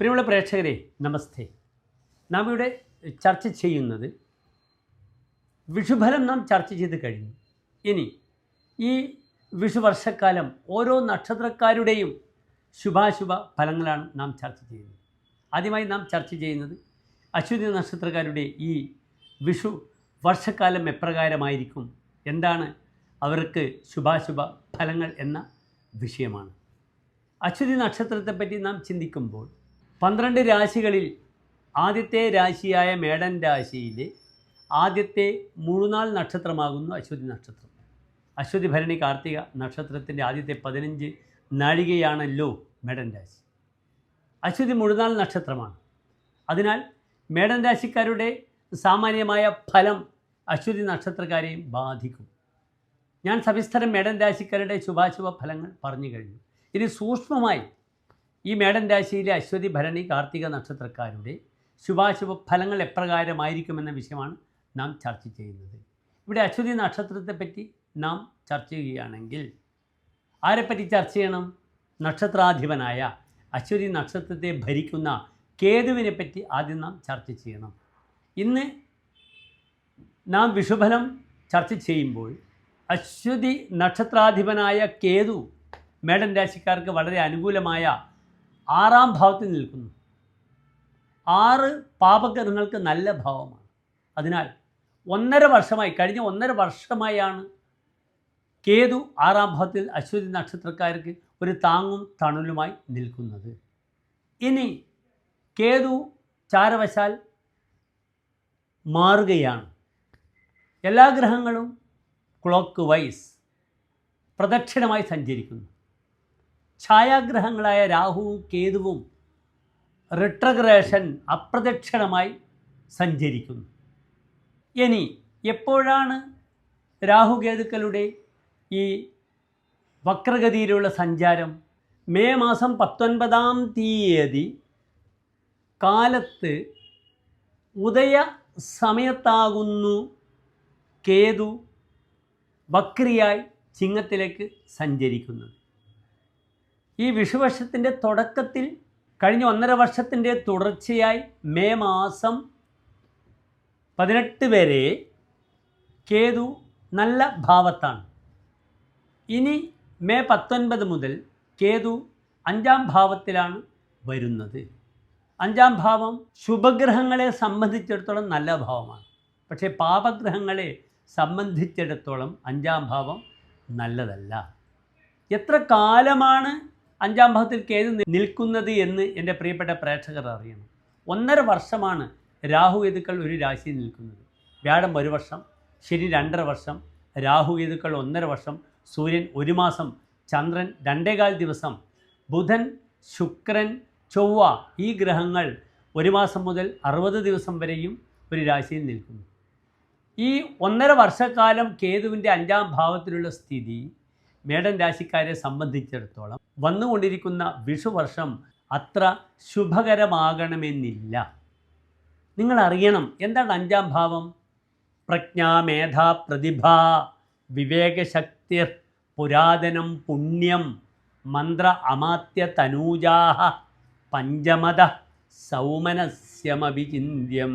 പ്രിയമുള്ള പ്രേക്ഷകരെ നമസ്തേ. നാം ഇവിടെ ചർച്ച ചെയ്യുന്നത് വിഷുഫലം നാം ചർച്ച ചെയ്ത് കഴിഞ്ഞു. ഇനി ഈ വിഷുവർഷക്കാലം ഓരോ നക്ഷത്രക്കാരുടെയും ശുഭാശുഭ ഫലങ്ങളാണ് നാം ചർച്ച ചെയ്യുന്നത്. ആദ്യമായി നാം ചർച്ച ചെയ്യുന്നത് അശ്വതി നക്ഷത്രക്കാരുടെ ഈ വിഷു വർഷക്കാലം എപ്രകാരമായിരിക്കും? എന്താണ് അവർക്ക് ശുഭാശുഭ ഫലങ്ങൾ എന്ന വിഷയമാണ്. അശ്വതി നക്ഷത്രത്തെപ്പറ്റി നാം ചിന്തിക്കുമ്പോൾ പന്ത്രണ്ട് രാശികളിൽ ആദ്യത്തെ രാശിയായ മേടൻ രാശിയിലെ ആദ്യത്തെ മുഴുനാൾ നക്ഷത്രമാകുന്നു അശ്വതി നക്ഷത്രം. അശ്വതി ഭരണി കാർത്തിക നക്ഷത്രത്തിന്റെ ആദ്യത്തെ പതിനഞ്ച് നാഴികയാണല്ലോ മേടൻ രാശി. അശ്വതി മുഴുനാൾ നക്ഷത്രമാണ്. അതിനാൽ മേടൻ രാശിക്കാരുടെ സാമാന്യമായ ഫലം അശ്വതി നക്ഷത്രക്കാരെയും ബാധിക്കും. ഞാൻ സവിസ്തരം മേടൻ രാശിക്കാരുടെ ശുഭാശുഭ ഫലങ്ങൾ പറഞ്ഞു കഴിഞ്ഞു. ഇനി സൂക്ഷ്മമായി ഈ മേടൻ രാശിയിലെ അശ്വതി ഭരണി കാർത്തിക നക്ഷത്രക്കാരുടെ ശുഭാശുഭ ഫലങ്ങൾ എപ്രകാരമായിരിക്കുമെന്ന വിഷയമാണ് നാം ചർച്ച ചെയ്യുന്നത്. ഇവിടെ അശ്വതി നക്ഷത്രത്തെപ്പറ്റി നാം ചർച്ച ചെയ്യുകയാണെങ്കിൽ ആരെപ്പറ്റി ചർച്ച ചെയ്യണം? നക്ഷത്രാധിപനായ അശ്വതി നക്ഷത്രത്തെ ഭരിക്കുന്ന കേതുവിനെ പറ്റി ആദ്യം നാം ചർച്ച ചെയ്യണം. ഇന്ന് നാം വിഷുഫലം ചർച്ച ചെയ്യുമ്പോൾ അശ്വതി നക്ഷത്രാധിപനായ കേതു മേടൻ രാശിക്കാർക്ക് വളരെ അനുകൂലമായ ആറാം ഭാവത്തിൽ നിൽക്കുന്നു. ആറ് പാപഗ്രഹങ്ങൾക്ക് നല്ല ഭാവമാണ്. അതിനാൽ ഒന്നര വർഷമായി കഴിഞ്ഞ ഒന്നര വർഷമായാണ് കേതു ആറാം ഭാവത്തിൽ അശ്വതി നക്ഷത്രക്കാർക്ക് ഒരു താങ്ങും തണലുമായി നിൽക്കുന്നത്. ഇനി കേതു ചാരവശാൽ മാറുകയാണ്. എല്ലാ ഗ്രഹങ്ങളും ക്ലോക്ക് വൈസ് പ്രദക്ഷിണമായി സഞ്ചരിക്കുന്നു. ഛായാഗ്രഹങ്ങളായ രാഹുവും കേതുവും റിട്രഗ്രേഷൻ അപ്രദക്ഷിണമായി സഞ്ചരിക്കുന്നു. ഇനി എപ്പോഴാണ് രാഹുകേതുക്കളുടെ ഈ വക്രഗതിയിലുള്ള സഞ്ചാരം? മെയ് മാസം പത്തൊൻപതാം തീയതി കാലത്ത് ഉദയ സമയത്താകുന്നു കേതു വക്രിയായി ചിങ്ങത്തിലേക്ക് സഞ്ചരിക്കുന്നത്. ഈ വിഷുവർഷത്തിന്റെ തുടക്കത്തിൽ കഴിഞ്ഞ ഒന്നര വർഷത്തിന്റെ തുടർച്ചയായി മെയ് മാസം പതിനെട്ട് വരെ കേതു നല്ല ഭാവത്താണ്. ഇനി മെയ് പത്തൊൻപത് മുതൽ കേതു അഞ്ചാം ഭാവത്തിലാണ് വരുന്നത്. അഞ്ചാം ഭാവം ശുഭഗ്രഹങ്ങളെ സംബന്ധിച്ചിടത്തോളം നല്ല ഭാവമാണ്. പക്ഷേ പാപഗ്രഹങ്ങളെ സംബന്ധിച്ചിടത്തോളം അഞ്ചാം ഭാവം നല്ലതല്ല. എത്ര കാലമാണ് അഞ്ചാം ഭാഗത്തിൽ കേതു നിൽക്കുന്നത് എന്ന് എന്റെ പ്രിയപ്പെട്ട പ്രേക്ഷകർ അറിയണം. ഒന്നര വർഷമാണ് രാഹു രാഹുകേതുക്കൾ ഒരു രാശിയിൽ നിൽക്കുന്നത്. വ്യാഴം ഒരു വർഷം ശനി രണ്ടര വർഷം രാഹു രാഹുകേതുക്കൾ ഒന്നര വർഷം സൂര്യൻ ഒരു മാസം ചന്ദ്രൻ രണ്ടേകാൽ ദിവസം ബുധൻ ശുക്രൻ ചൊവ്വ ഈ ഗ്രഹങ്ങൾ ഒരു മാസം മുതൽ അറുപത് ദിവസം വരെയും ഒരു രാശിയിൽ നിൽക്കുന്നു. ഈ ഒന്നര വർഷക്കാലം കേതുവിന്റെ അഞ്ചാം ഭാവത്തിലുള്ള സ്ഥിതി മേടൻ രാശിക്കാരെ സംബന്ധിച്ചിടത്തോളം വന്നുകൊണ്ടിരിക്കുന്ന വിഷുവർഷം അത്ര ശുഭകരമാകണമെന്നില്ല. നിങ്ങൾ അറിയണം എന്താണ് അഞ്ചാം ഭാവം? പ്രജ്ഞ മേധ പ്രതിഭ വിവേകശക്തിർ പുരാതനം പുണ്യം മന്ത്ര അമാത്യ തനൂജാഹ പഞ്ചമത സൗമനസ്യമഭിചിന്യം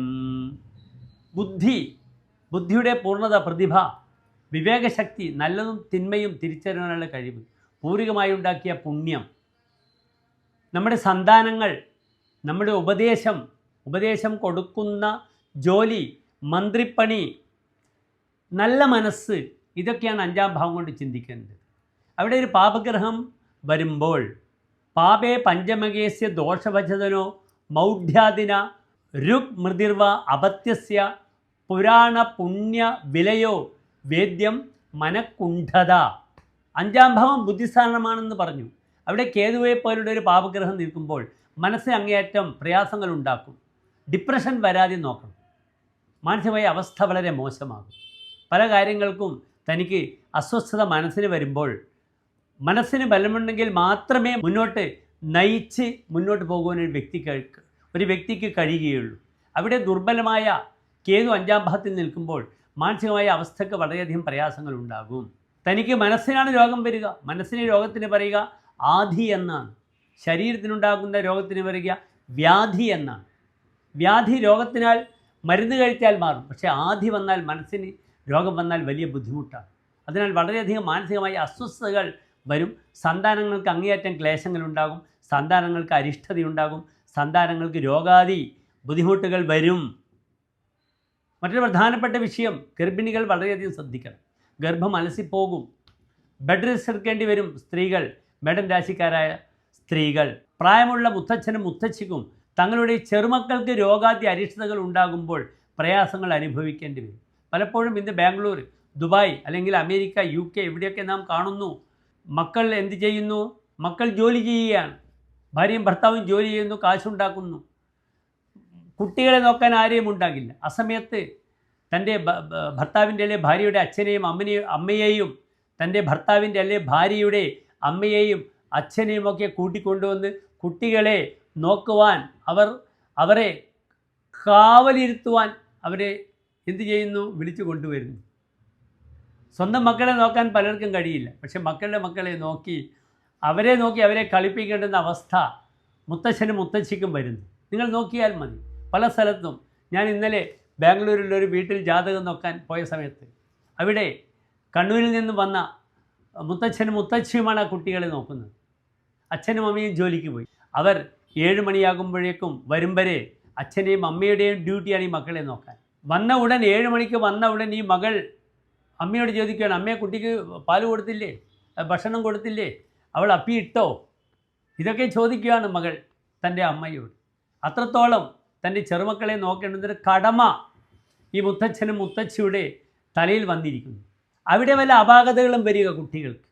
ബുദ്ധി ബുദ്ധിയുടെ പൂർണത പ്രതിഭ. വിവേകശക്തി നല്ലതും തിന്മയും തിരിച്ചറിയാനുള്ള കഴിവ് പൂർവികമായി ഉണ്ടാക്കിയ പുണ്യം നമ്മുടെ സന്താനങ്ങൾ നമ്മുടെ ഉപദേശം ഉപദേശം കൊടുക്കുന്ന ജോലി മന്ത്രിപ്പണി നല്ല മനസ്സ് ഇതൊക്കെയാണ് അഞ്ചാം ഭാവം കൊണ്ട് ചിന്തിക്കേണ്ടത്. അവിടെ ഒരു പാപഗ്രഹം വരുമ്പോൾ പാപേ പഞ്ചമകേസ്യ ദോഷവചതനോ മൗഢ്യാദിന രുഗ് മൃതിർവ അപത്യസ്യ പുരാണ പുണ്യ വിലയോ വേദ്യം മനക്കുണ്ഠത. അഞ്ചാം ഭാവം ബുദ്ധിസ്ഥാനമാണെന്ന് പറഞ്ഞു. അവിടെ കേതുവയെ പോലുള്ള ഒരു പാപഗ്രഹം നിൽക്കുമ്പോൾ മനസ്സ് അങ്ങേയറ്റം പ്രയാസങ്ങൾ ഉണ്ടാക്കും. ഡിപ്രഷൻ വരാതെ നോക്കണം. മാനസികമായ അവസ്ഥ വളരെ മോശമാകും. പല കാര്യങ്ങൾക്കും തനിക്ക് അസ്വസ്ഥത മനസ്സിന് വരുമ്പോൾ മനസ്സിന് ബലമുണ്ടെങ്കിൽ മാത്രമേ മുന്നോട്ട് നയിച്ച് മുന്നോട്ട് പോകുവാൻ ഒരു വ്യക്തിക്ക് ഒരു വ്യക്തിക്ക് കഴിയുകയുള്ളൂ. അവിടെ ദുർബലമായ കേതു അഞ്ചാം ഭാഗത്തിൽ നിൽക്കുമ്പോൾ മാനസികമായ അവസ്ഥയ്ക്ക് വളരെയധികം പ്രയാസങ്ങൾ ഉണ്ടാകും തനിക്ക് മനസ്സിനാണ് രോഗം വരിക. മനസ്സിനെ രോഗത്തിന് പറയുക ആധി എന്നാണ്. ശരീരത്തിനുണ്ടാകുന്ന രോഗത്തിന് പറയുക വ്യാധി എന്നാണ്. വ്യാധി രോഗത്തിനാൽ മരുന്ന് കഴിച്ചാൽ മാറും. പക്ഷേ ആധി വന്നാൽ മനസ്സിന് രോഗം വന്നാൽ വലിയ ബുദ്ധിമുട്ടാണ്. അതിനാൽ വളരെയധികം മാനസികമായ അസ്വസ്ഥതകൾ വരും. സന്താനങ്ങൾക്ക് അങ്ങേയറ്റം ക്ലേശങ്ങളുണ്ടാകും. സന്താനങ്ങൾക്ക് അരിഷ്ടതയുണ്ടാകും. സന്താനങ്ങൾക്ക് രോഗാദി ബുദ്ധിമുട്ടുകൾ വരും. മറ്റൊരു പ്രധാനപ്പെട്ട വിഷയം ഗർഭിണികൾ വളരെയധികം ശ്രദ്ധിക്കണം. ഗർഭം അലസിപ്പോകും. ബെഡ് റെസ്റ്റ് എടുക്കേണ്ടി വരും സ്ത്രീകൾ മെഡൻ രാശിക്കാരായ സ്ത്രീകൾ. പ്രായമുള്ള മുത്തച്ഛനും മുത്തച്ഛിക്കും തങ്ങളുടെ ചെറുമക്കൾക്ക് രോഗാദി അരിഷ്ടതകൾ ഉണ്ടാകുമ്പോൾ പ്രയാസങ്ങൾ അനുഭവിക്കേണ്ടി വരും. പലപ്പോഴും ഇന്ന് ബാംഗ്ലൂർ ദുബായ് അല്ലെങ്കിൽ അമേരിക്ക യു കെ ഇവിടെയൊക്കെ നാം കാണുന്നു. മക്കൾ എന്ത് ചെയ്യുന്നു? മക്കൾ ജോലി ചെയ്യുകയാണ്. ഭാര്യയും ഭർത്താവും ജോലി ചെയ്യുന്നു കാശുണ്ടാക്കുന്നു. കുട്ടികളെ നോക്കാൻ ആരെയും ഉണ്ടാകില്ല. ആ സമയത്ത് തന്റെ ഭർത്താവിന്റെ അല്ലെ ഭാര്യയുടെ അച്ഛനെയും അമ്മനെയും അമ്മയെയും തന്റെ ഭർത്താവിന്റെ അല്ലെ ഭാര്യയുടെ അമ്മയെയും അച്ഛനെയും ഒക്കെ കൂട്ടിക്കൊണ്ടുവന്ന് കുട്ടികളെ നോക്കുവാൻ അവർ അവരെ കാവലിരുത്തുവാൻ അവരെ എന്ത് ചെയ്യുന്നു? വിളിച്ചു കൊണ്ടുവരുന്നു. സ്വന്തം മക്കളെ നോക്കാൻ പലർക്കും കഴിയില്ല. പക്ഷെ മക്കളുടെ മക്കളെ നോക്കി അവരെ നോക്കി അവരെ കളിപ്പിക്കേണ്ടുന്ന അവസ്ഥ മുത്തശ്ശനും മുത്തശ്ശിക്കും വരുന്നു. നിങ്ങൾ നോക്കിയാൽ മതി. പല സ്ഥലത്തും ഞാൻ ഇന്നലെ ബാംഗ്ലൂരിലെ ഒരു വീട്ടിൽ ജാതകം നോക്കാൻ പോയ സമയത്ത് അവിടെ കണ്ണൂരിൽ നിന്ന് വന്ന മുത്തച്ഛനും മുത്തച്ഛിയുമാണ് ആ കുട്ടികളെ നോക്കുന്നത്. അച്ഛനും അമ്മയും ജോലിക്ക് പോയി. അവർ ഏഴ് മണിയാകുമ്പോഴേക്കും വരും വരെ അച്ഛനെയും അമ്മയുടെയും ഡ്യൂട്ടിയാണ് ഈ മക്കളെ നോക്കാൻ. വന്ന ഉടൻ ഏഴ് മണിക്ക് വന്ന ഉടൻ ഈ മകൾ അമ്മയോട് ചോദിക്കുകയാണ് അമ്മയെ കുട്ടിക്ക് പാൽ കൊടുത്തില്ലേ? ഭക്ഷണം കൊടുത്തില്ലേ? അവൾ അപ്പി ഇട്ടോ ഇതൊക്കെ ചോദിക്കുകയാണ് മകൾ തന്റെ അമ്മയോട്. അത്രത്തോളം തന്റെ ചെറുമക്കളെ നോക്കേണ്ടതൊരു കടമ ഈ മുത്തച്ഛനും മുത്തച്ഛിയുടെ തലയിൽ വന്നിരിക്കുന്നു. അവിടെ വല്ല അപാകതകളും വരിക കുട്ടികൾക്ക്.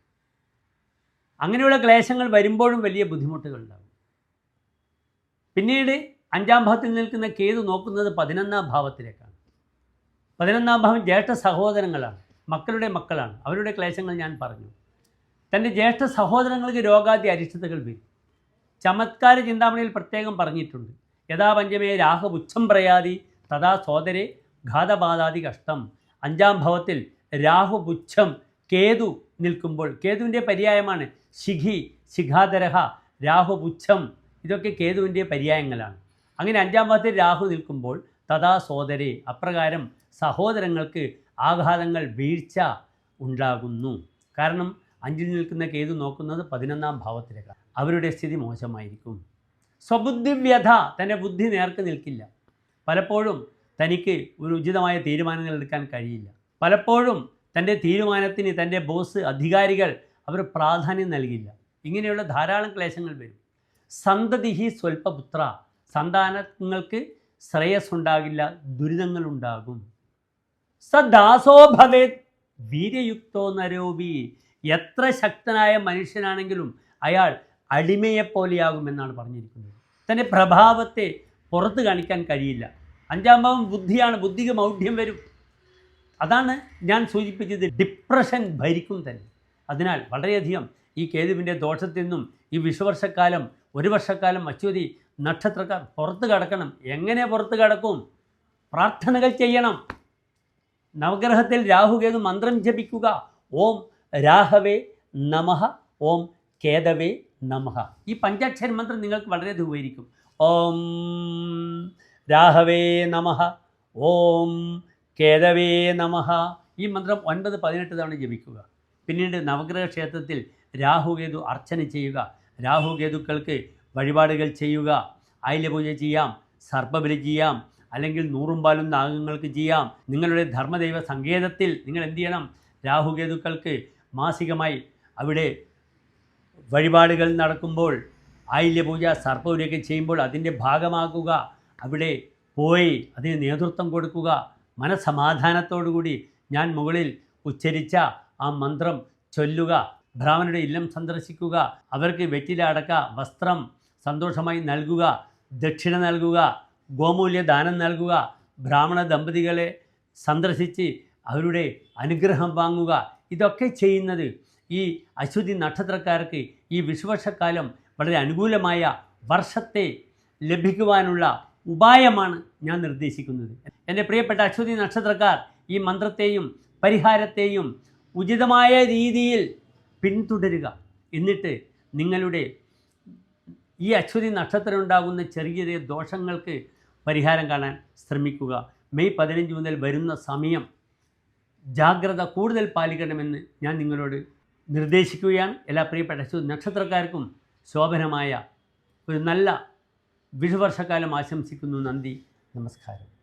അങ്ങനെയുള്ള ക്ലേശങ്ങൾ വരുമ്പോഴും വലിയ ബുദ്ധിമുട്ടുകൾ ഉണ്ടാകും പിന്നീട് അഞ്ചാം ഭാവത്തിൽ നിൽക്കുന്ന കേതു നോക്കുന്നത് പതിനൊന്നാം ഭാവത്തിലേക്കാണ്. പതിനൊന്നാം ഭാവം ജ്യേഷ്ഠ സഹോദരങ്ങളാണ്. മക്കളുടെ മക്കളാണ്. അവരുടെ ക്ലേശങ്ങൾ ഞാൻ പറഞ്ഞു. തന്റെ ജ്യേഷ്ഠ സഹോദരങ്ങൾക്ക് രോഗാദി അരിഷ്ടതകൾ വരും. ചമത്കാര ചിന്താമണിയിൽ പ്രത്യേകം പറഞ്ഞിട്ടുണ്ട്. യഥാ പഞ്ചമേ രാഹു രാഹുപുച്ഛം പ്രയാതി തഥാ സോദരെ ഘാതബാധാതി കഷ്ടം. അഞ്ചാം ഭവത്തിൽ രാഹു രാഹുപുച്ഛം കേതു നിൽക്കുമ്പോൾ കേതുവിന്റെ പര്യായമാണ്. ശിഖി രാഹു രാഹുപുച്ഛം ഇതൊക്കെ കേതുവിന്റെ പര്യായങ്ങളാണ്. അങ്ങനെ അഞ്ചാം ഭാഗത്തിൽ രാഹു നിൽക്കുമ്പോൾ തഥാ സോദരെ അപ്രകാരം സഹോദരങ്ങൾക്ക് ആഘാതങ്ങൾ വീഴ്ച ഉണ്ടാകുന്നു. കാരണം അഞ്ചിൽ നിൽക്കുന്ന കേതു നോക്കുന്നത് പതിനൊന്നാം ഭാവത്തിലേക്കാണ്. അവരുടെ സ്ഥിതി മോശമായിരിക്കും. സ്വബുദ്ധിവ്യഥ തന്റെ ബുദ്ധി നേർക്ക് നിൽക്കില്ല. പലപ്പോഴും തനിക്ക് ഒരു ഉചിതമായ തീരുമാനങ്ങൾ എടുക്കാൻ കഴിയില്ല. പലപ്പോഴും തന്റെ തീരുമാനത്തിന് തന്റെ ബോസ് അധികാരികൾ അവർ പ്രാധാന്യം നൽകില്ല. ഇങ്ങനെയുള്ള ധാരാളം ക്ലേശങ്ങൾ വരും. സന്തതിഹി സ്വൽപപുത്ര സന്താനങ്ങൾക്ക് ശ്രേയസ് ഉണ്ടാകില്ല ദുരിതങ്ങൾ ഉണ്ടാകും സദാസോ ഭവേത് വീര്യയുക്തോ നരോബി എത്ര ശക്തനായ മനുഷ്യനാണെങ്കിലും അയാൾ അടിമയെപ്പോലെയാകുമെന്നാണ് പറഞ്ഞിരിക്കുന്നത്. തന്റെ പ്രഭാവത്തെ പുറത്ത് കാണിക്കാൻ കഴിയില്ല. അഞ്ചാം ഭാവം ബുദ്ധിയാണ് ബുദ്ധിക്ക് മൗഢ്യം വരും. അതാണ് ഞാൻ സൂചിപ്പിച്ചത് ഡിപ്രഷൻ ഭരിക്കും തന്നെ. അതിനാൽ വളരെയധികം ഈ കേതുവിന്റെ ദോഷത്തിൽ നിന്നും ഈ വിഷുവർഷക്കാലം ഒരു വർഷക്കാലം അശ്വതി നക്ഷത്രക്കാർ പുറത്ത് കടക്കണം. എങ്ങനെ പുറത്ത് കടക്കും? പ്രാർത്ഥനകൾ ചെയ്യണം. നവഗ്രഹത്തിൽ രാഹുകേതു മന്ത്രം ജപിക്കുക. ഓം രാഹവേ നമഃ ഓം കേതവേ നമഃ. ഈ പഞ്ചാക്ഷര മന്ത്രം നിങ്ങൾക്ക് വളരെയധികം ഉപകരിക്കും ഓം രാഹവേ നമഹ ഓം കേതവേ നമഹ ഈ മന്ത്രം ഒൻപത് പതിനെട്ട് തവണ ജപിക്കുക. പിന്നീട് നവഗ്രഹ ക്ഷേത്രത്തിൽ രാഹുകേതു അർച്ചന ചെയ്യുക. രാഹുകേതുക്കൾക്ക് വഴിപാടുകൾ ചെയ്യുക. ആയില്യപൂജ ചെയ്യാം. സർപ്പബലി ചെയ്യാം. അല്ലെങ്കിൽ നൂറും പാലും നാഗങ്ങൾക്ക് ചെയ്യാം. നിങ്ങളുടെ ധർമ്മദൈവ സങ്കേതത്തിൽ നിങ്ങൾ എന്ത് ചെയ്യണം? രാഹുകേതുക്കൾക്ക് മാസികമായി അവിടെ വഴിപാടുകൾ നടക്കുമ്പോൾ ആയില്യപൂജ സർപ്പപൂജയൊക്കെ ചെയ്യുമ്പോൾ അതിന്റെ ഭാഗമാക്കുക അവിടെ പോയി അതിന് നേതൃത്വം കൊടുക്കുക മനസമാധാനത്തോടുകൂടി ഞാൻ മുകളിൽ ഉച്ചരിച്ച ആ മന്ത്രം ചൊല്ലുക ബ്രാഹ്മണരുടെ ഇല്ലം സന്ദർശിക്കുക അവർക്ക് വെറ്റില അടക്ക വസ്ത്രം സന്തോഷമായി നൽകുക ദക്ഷിണ നൽകുക ഗോമൂല്യ ദാനം നൽകുക ബ്രാഹ്മണ ദമ്പതികളെ സന്ദർശിച്ച് അവരുടെ അനുഗ്രഹം വാങ്ങുക ഇതൊക്കെ ചെയ്യുന്നത് ഈ അശ്വതി നക്ഷത്രക്കാർക്ക് ഈ വിഷുവർഷക്കാലം വളരെ അനുകൂലമായ വർഷത്തെ ലഭിക്കുവാനുള്ള ഉപായമാണ് ഞാൻ നിർദ്ദേശിക്കുന്നത്. എന്റെ പ്രിയപ്പെട്ട അശ്വതി നക്ഷത്രക്കാർ ഈ മന്ത്രത്തെയും പരിഹാരത്തെയും ഉചിതമായ രീതിയിൽ പിന്തുടരുക. എന്നിട്ട് നിങ്ങളുടെ ഈ അശ്വതി നക്ഷത്രം ഉണ്ടാകുന്ന ചെറിയ ചെറിയ ദോഷങ്ങൾക്ക് പരിഹാരം കാണാൻ ശ്രമിക്കുക. മെയ് പതിനഞ്ച് മുതൽ വരുന്ന സമയം ജാഗ്രത കൂടുതൽ പാലിക്കണമെന്ന് ഞാൻ നിങ്ങളോട് നിർദ്ദേശിക്കുകയാണ്. എല്ലാ പ്രിയപ്പെട്ട നക്ഷത്രക്കാർക്കും ശോഭനമായ ഒരു നല്ല വിഷുവർഷക്കാലം ആശംസിക്കുന്നു നന്ദി. നമസ്കാരം.